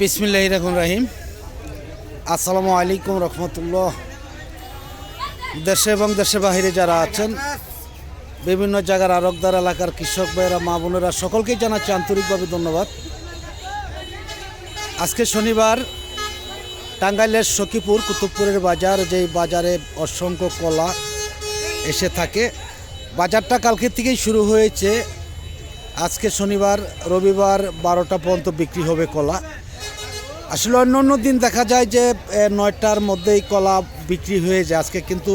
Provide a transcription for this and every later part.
বিসমিল্লাহ রহমান রাহিম। আসসালামু আলাইকুম রহমতুল্লাহ। দেশে এবং দেশের বাহিরে যারা আছেন, বিভিন্ন জায়গার আরকদার এলাকার কৃষক ভাইয়েরা, মা বোনেরা, সকলকেই জানাচ্ছি আন্তরিকভাবে ধন্যবাদ। আজকে শনিবার, টাঙ্গাইলের সখীপুর, কুতুবপুরের বাজার, যেই বাজারে অসংখ্য কলা এসে থাকে। বাজারটা কালকে থেকেই শুরু হয়েছে। আজকে শনিবার, রবিবার বারোটা পর্যন্ত বিক্রি হবে কলা। আসলে অন্য অন্য দিন দেখা যায় যে নয়টার মধ্যেই কলা বিক্রি হয়ে যায়। আজকে কিন্তু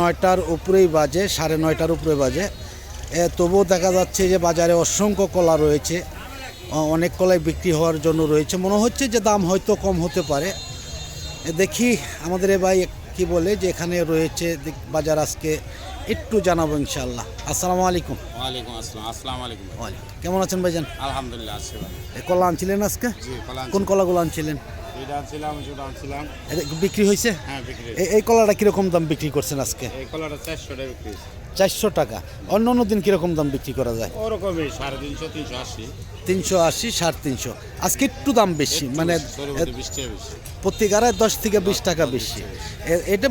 নয়টার উপরেই বাজে, সাড়ে নয়টার উপরে বাজে। তবুও দেখা যাচ্ছে যে, বাজারে অসংখ্য কলা রয়েছে। অনেক কলাই বিক্রি হওয়ার জন্য রয়েছে। মনে হচ্ছে যে, দাম হয়তো কম হতে পারে। দেখি, আমাদের এ ভাই কি বলে যে, এখানে রয়েছে বাজার আজকে, একটু জানাব ইনশাল্লাহ আসসালামু আলাইকুম। ওয়ালাইকুম আসসালাম। আসসালামু আলাইকুম ভাই। কেমন আছেন ভাইজান? আলহামদুলিল্লাহ আছি ভালো। এ, কলা আনছিলেন আজকে? জি কলা কোন কলাগুলো আনছিলেন? এটা আনছিলাম সেটা আনছিলাম। বিক্রি হয়েছে? হ্যাঁ বিক্রি এই কলাটা কীরকম দাম বিক্রি করছেন আজকে? এই কলাটা চারশো টাকা বিক্রি চারশো টাকা। অন্য অন্য দিন কীরকম দাম বিক্রি করা যায়? ওরকমই সাড়ে তিনশো তিনশো আশি। তিনশো আশি সাড়ে তিনশো। আজকে একটু দাম বেশি মানে প্রতি গাড়ায় দশ থেকে বিশ টাকা বেশি এটা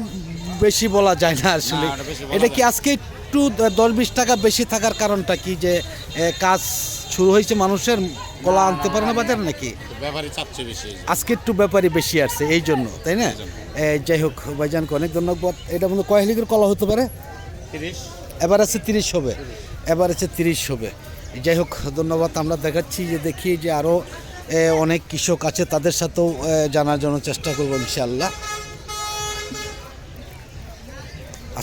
বেশি বলা যায় না আসলে। এটা কি আজকে একটু দশ বিশ টাকা বেশি থাকার কারণটা কি যে কাজ শুরু হয়েছে মানুষের কলা আনতে পারে না বাজার নাকি? আজকে একটু ব্যাপারই বেশি আসছে এই জন্য তাই না? যাই হোক ভাইজানকে অনেক ধন্যবাদ। এটা মধ্যে কয় হেলিকের কলা হতে পারে? এবার আছে তিরিশ হবে এবার আছে তিরিশ হবে। যাই হোক ধন্যবাদ আমরা দেখাচ্ছি যে দেখি যে আরও অনেক কৃষক আছে তাদের সাথেও জানার জন্য চেষ্টা করব ইনশাআল্লাহ।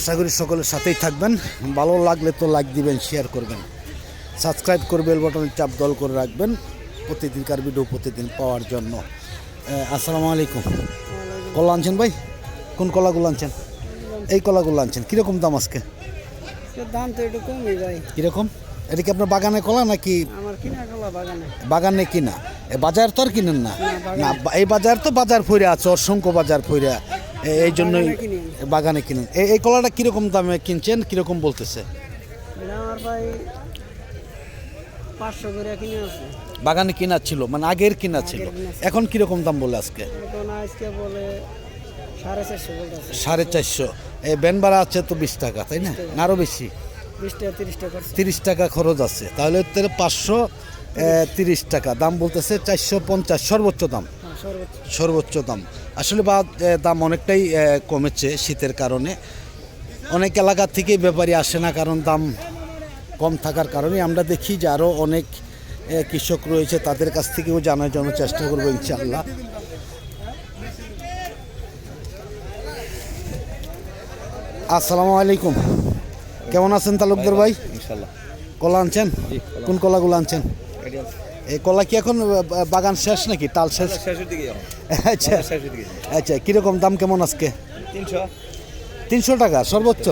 আশা করি সকলের সাথেই থাকবেন। ভালো লাগলে তো লাইক দিবেন শেয়ার করবেন। সাবস্ক্রাইব করে বেল বটন চাপ দল করে রাখবেন প্রতিদিনকার ভিডিও প্রতিদিন পাওয়ার জন্য। আসসালামু আলাইকুম। কলা আনছেন ভাই? কোন কলাগুলো আনছেন? এই কলাগুলো আনছেন। কীরকম দাম আজকে? দাম তো একটু কমই ভাই। কীরকম? এটা কি আপনার বাগানে কলা নাকি বাগানে। কিনা? এ বাজার তো আর কিনেন না? না এই বাজার তো বাজার ফইরা আছে অসংখ্য বাজার ফইরা। এ- এই জন্যই বাগানে কিনি। কিনেন। এই কলাটা কীরকম দামে কিনছেন? কীরকম বলতেছে? বাগানে কিনা ছিল মানে আগের কিনা ছিল। এখন কীরকম দাম বলে আজকে? সাড়ে চারশো এই ব্যান ভাড়া আছে তো বিশ টাকা তাই না? আরও বেশি? টাকা তিরিশ টাকা খরচ। আছে। তাহলে পাঁচশো তিরিশ টাকা। দাম বলতেছে চারশো পঞ্চাশ সর্বোচ্চ দাম। সর্বোচ্চ। দাম আসলে বা দাম অনেকটাই কমেছে শীতের কারণে। অনেক এলাকার থেকেই ব্যাপারী আসে না কারণ দাম কম থাকার কারণে। আমরা দেখি যে আরও অনেক কৃষক রয়েছে তাদের কাছ থেকেও জানার জন্য চেষ্টা করব ইনশাআল্লাহ। আসসালামু আলাইকুম। কেমন আছেন তালুকদার ভাই? কলা আনছেন? কোন কলাগুলো আনছেন? এই কলা কি এখন বাগান শেষ নাকি? তাল শেষ? শেষের দিকে আচ্ছা। আচ্ছা কীরকম দাম কেমন আজকে? তিনশো। তিনশো টাকা সর্বোচ্চ?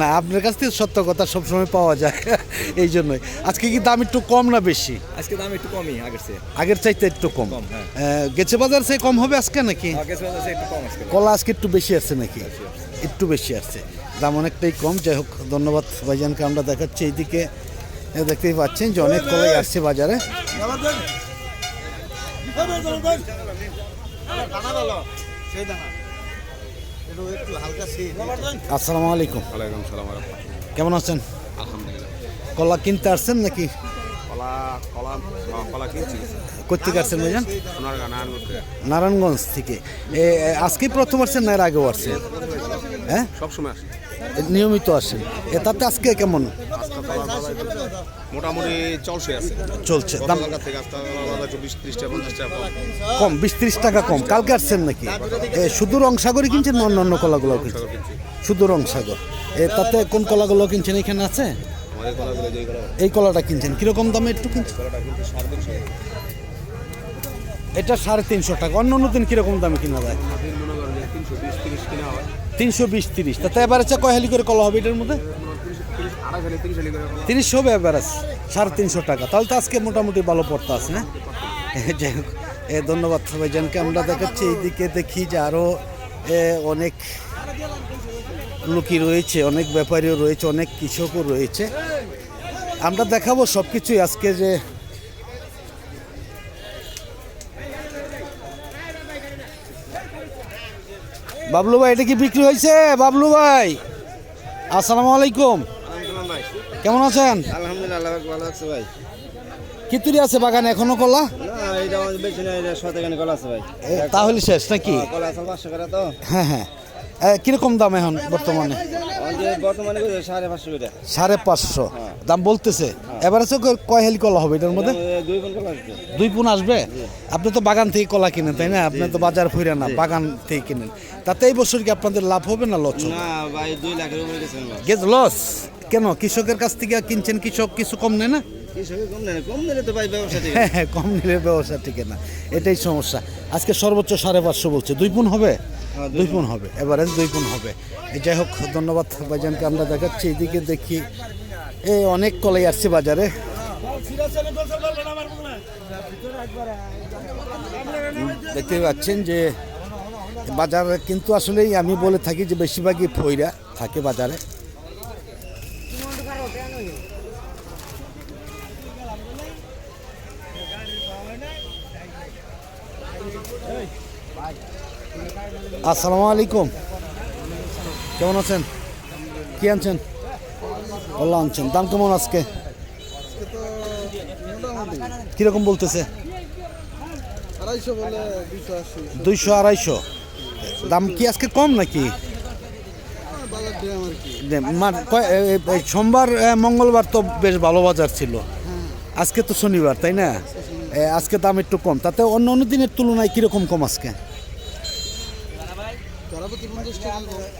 না আপনার কাছ থেকে সত্য কথা সবসময় পাওয়া যায় এই জন্যই। আজকে কি দাম একটু কম না বেশি? আজকে দাম একটু কমই আগের চেয়ে। আগের চাইতে একটু কম। হ্যাঁ। গেছে বাজার সে কম হবে আজকে নাকি? আজকে। কলা আজকে একটু বেশি আসছে নাকি? একটু বেশি আসছে দাম অনেকটাই কম। যাই হোক ধন্যবাদ ভাইজানকে আমরা দেখাচ্ছি এইদিকে। দেখতেই পাচ্ছেন যে অনেক কলাই আসছে বাজারে। আসসালামু আলাইকুম। ওয়ালাইকুম সালাম কেমন আছেন? আলহামদুলিল্লাহ। কলা কিনতে আসছেন নাকি? কলা কলা হ্যাঁ, কলা কিনছি। কোথেকে আসছেন ভাইজান? নারায়ণগঞ্জ। থেকে। আজকেই প্রথম আসছেন না এর আগেও আসছেন? হ্যাঁ? সবসময় আসে। এ, নিয়মিত আসেন। এ তাতে আজকে কেমন? আজকে মোটামুটি চলছে চলছে। দাম গতকালকার থেকে আজকে কলার বাজার একটু বিশ ত্রিশ টাকা পঞ্চাশ টাকা কম বিশ ত্রিশ টাকা কম। কালকে আসছেন নাকি? এ, শুধু রংসাগরই কিনছেন না অন্য অন্য কলাগুলো কিনছেন কিনছি। শুধু রংসাগর। এ তাতে কোন কলাগুলো কিনছেন? এখানে আছে? এই কলাটা কিনছেন। কীরকম দামে একটু কিনছেন? এটা সাড়ে তিনশো টাকা। অন্য অন্য দিন কীরকম দামে কিনা যায়? তিনশো বিশ তিরিশ তাতে এবার কয় হেলি করে কলা হবে এটার মধ্যে? তিরিশশো অ্যাভারেজ সাড়ে তিনশো টাকা। তাহলে তো আজকে মোটামুটি ভালো পড়তে আছে হ্যাঁ এ, ধন্যবাদ সবাই জানকে আমরা দেখাচ্ছি এইদিকে দেখি যে আরও অনেক লোকই রয়েছে, অনেক ব্যাপারীও রয়েছে, অনেক কৃষকও রয়েছে। আমরা দেখাবো সব কিছুই আজকে যে বাবলু ভাই, এটা কি বিক্রি হয়েছে? বাবলু ভাই, আসসালামু আলাইকুম। কেমন আছেন? আলহামদুলিল্লাহ ভালো আছে ভাই। কি তুরি আছে বাগানে এখনও কলা? তাহলে শেষ নাকি? হ্যাঁ হ্যাঁ এ, কীরকম দাম এখন বর্তমানে? সাড়ে পাঁচশো করে। দাম বলতেছে। এবারে তো কয় হেলি কলা হবে এটার মধ্যে? দুই পুন আসবে? আপনি তো বাগান থেকে কলা কিনেন তাই না? আপনি তো বাজার ফিরে না বাগান থেকে কিনেন। তাতে এই বছর কি আপনাদের লাভ হবে না লস না ভাই দুই লাখের লস? কেন? কৃষকের কাছ থেকে কিনছেন কৃষক কিছু কম নেয় না? কম নিলে ব্যবসা হ্যাঁ হ্যাঁ কম নিলে ব্যবসা ঠিক না। এটাই সমস্যা। আজকে সর্বোচ্চ সাড়ে পাঁচশো বলছে। দুই পুন হবে? হ্যাঁ, দুই পুন। হবে। এভারেজ দুই পুন হবে। এই যাই হোক ধন্যবাদ ভাইজানকে। আমরা দেখাচ্ছি এদিকে দেখি। এই অনেক কলাই আসছে বাজারে। দেখতে পাচ্ছেন যে বাজারে কিন্তু আসলেই আমি বলে থাকি যে বেশিরভাগই ফইরা থাকে বাজারে। আসসালামু আলাইকুম। কেমন আছেন? কি আনছেন? কলা আনছেন। দাম কেমন আজকে? কীরকম বলতেছে? দুইশো আড়াইশো। দাম কি আজকে কম নাকি? সোমবার মঙ্গলবার তো বেশ ভালো বাজার ছিল। আজকে তো শনিবার, তাই না? আজকে দাম একটু কম। তাতে অন্য অন্য দিনের তুলনায় কীরকম কম আজকে?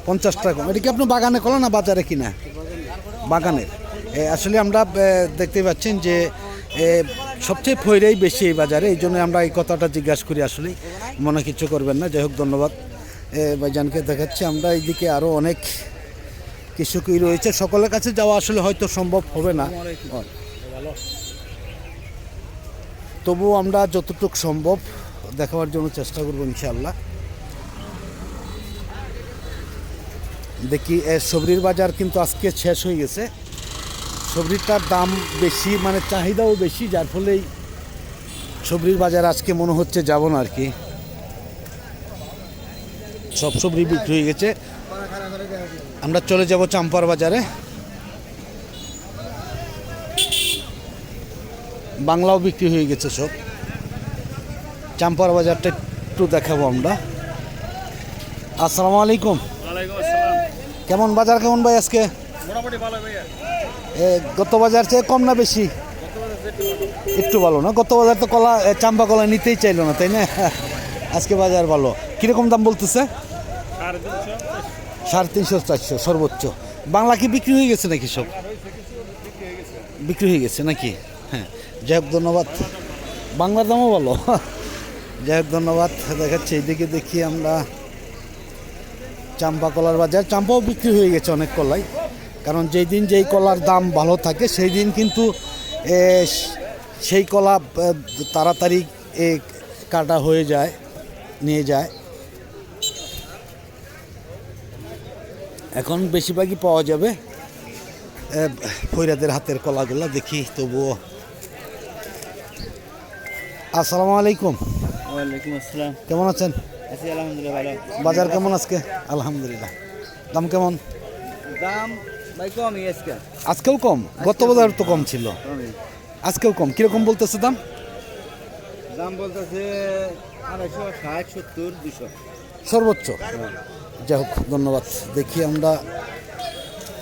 পঞ্চাশ টাকা কম। এটা কি আপনি বাগানে কলা না বাজারে কিনা? বাগানের। আসলে আমরা দেখতে পাচ্ছেন যে সবচেয়ে ফৈরাই বেশি এই বাজারে। এই জন্য আমরা এই কথাটা জিজ্ঞাসা করি আসলে। মনে কিছু করবেন না। যাই হোক, ধন্যবাদ। ভাইজানকে দেখাচ্ছি। আমরা এইদিকে আরও অনেক কৃষকই রয়েছে। সকলের কাছে যাওয়া আসলে হয়তো সম্ভব হবে না। তবুও আমরা যতটুকু সম্ভব দেখাবার জন্য চেষ্টা করব ইনশাআল্লাহ। দেখি এ, সবজির বাজার কিন্তু আজকে শেষ হয়ে গেছে। সবজিটার দাম বেশি মানে চাহিদাও বেশি যার ফলেই সবজির বাজার আজকে মনে হচ্ছে যাব না আর কি। সব সবজি বিক্রি হয়ে গেছে। আমরা চলে যাব চাম্পার বাজারে। বাংলাও বিক্রি হয়ে গেছে সব। চাম্পার বাজারটা একটু দেখাবো আমরা। আসসালামু আলাইকুম। কেমন বাজার কেমন ভাই আজকে? এ, গত বাজার চেয়ে কম না বেশি? একটু ভালো। না? গত বাজার তো কলা এ, চাম্পা কলা নিতেই চাইলো না তাই না? আজকে বাজার ভালো। কীরকম দাম বলতেছে? সাড়ে তিনশো চারশো। সর্বোচ্চ। বাংলা কি বিক্রি হয়ে গেছে নাকি সব? বিক্রি হয়ে গেছে নাকি? হ্যাঁ যাই হোক ধন্যবাদ। বাংলার দামও ভালো। যাই হোক ধন্যবাদ। দেখাচ্ছি এইদিকে দেখি আমরা। চাম্পা কলার বাজার। চাম্পাও বিক্রি হয়ে গেছে অনেক কলাই। কারণ যেই দিন যেই কলার দাম ভালো থাকে সেই দিন কিন্তু সেই কলা তাড়াতাড়ি এ, কাটা হয়ে যায় নিয়ে যায়। এখন বেশিরভাগই পাওয়া যাবে ফৈরাদের হাতের কলাগুলো। দেখি তবুও। আসসালামু আলাইকুম। ওয়ালাইকুম আসসালাম। কেমন আছেন? বাজার কেমন আজকে? আলহামদুলিল্লাহ। দাম কেমন? দাম ভাই কমই আজকে। আজকেও কম? গত বাজার তো কম ছিল। আজকেও কম? কীরকম বলতেছে দাম? দাম বলতেছে আড়াইশো ষাট সত্তর দুশো সর্বোচ্চ? যাই হোক ধন্যবাদ। দেখি আমরা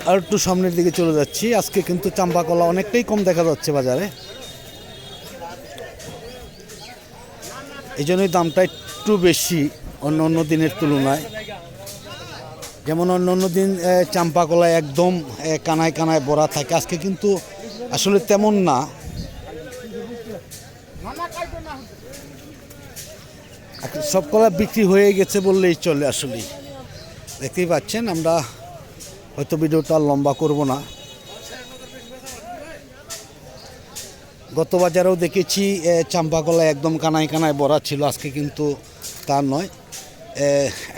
আর একটু সামনের দিকে চলে যাচ্ছি। আজকে কিন্তু চাম্পা কলা অনেকটাই কম দেখা যাচ্ছে বাজারে। এই জন্যই দামটা একটু বেশি অন্য অন্য দিনের তুলনায়। যেমন অন্য অন্য দিন চাম্পা কলা একদম কানায় কানায় ভরা থাকে। আজকে কিন্তু আসলে তেমন না। এখন সব কলা বিক্রি হয়ে গেছে বললেই চলে আসলে দেখতেই পাচ্ছেন, আমরা হয়তো ভিডিওটা লম্বা করব না। গত বাজারেও দেখেছি এ, চাম্পা কলা একদম কানায় কানায় ভরা ছিল আজকে কিন্তু তা নয়।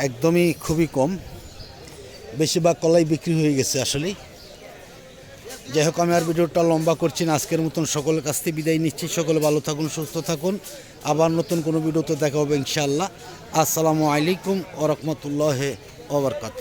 একদমই খুবই কম। বেশিরভাগ কলাই বিক্রি হয়ে গেছে আসলেই। যাই হোক আমি আর ভিডিওটা লম্বা করছি না আজকের মতন সকলের কাছ থেকে বিদায় নিচ্ছি। সকলে ভালো থাকুন সুস্থ থাকুন। আবার নতুন কোনো ভিডিওতে দেখা হবে ইনশাআল্লাহ। আসসালামু আলাইকুম ওরকমতুল্লাহ ওবরকাত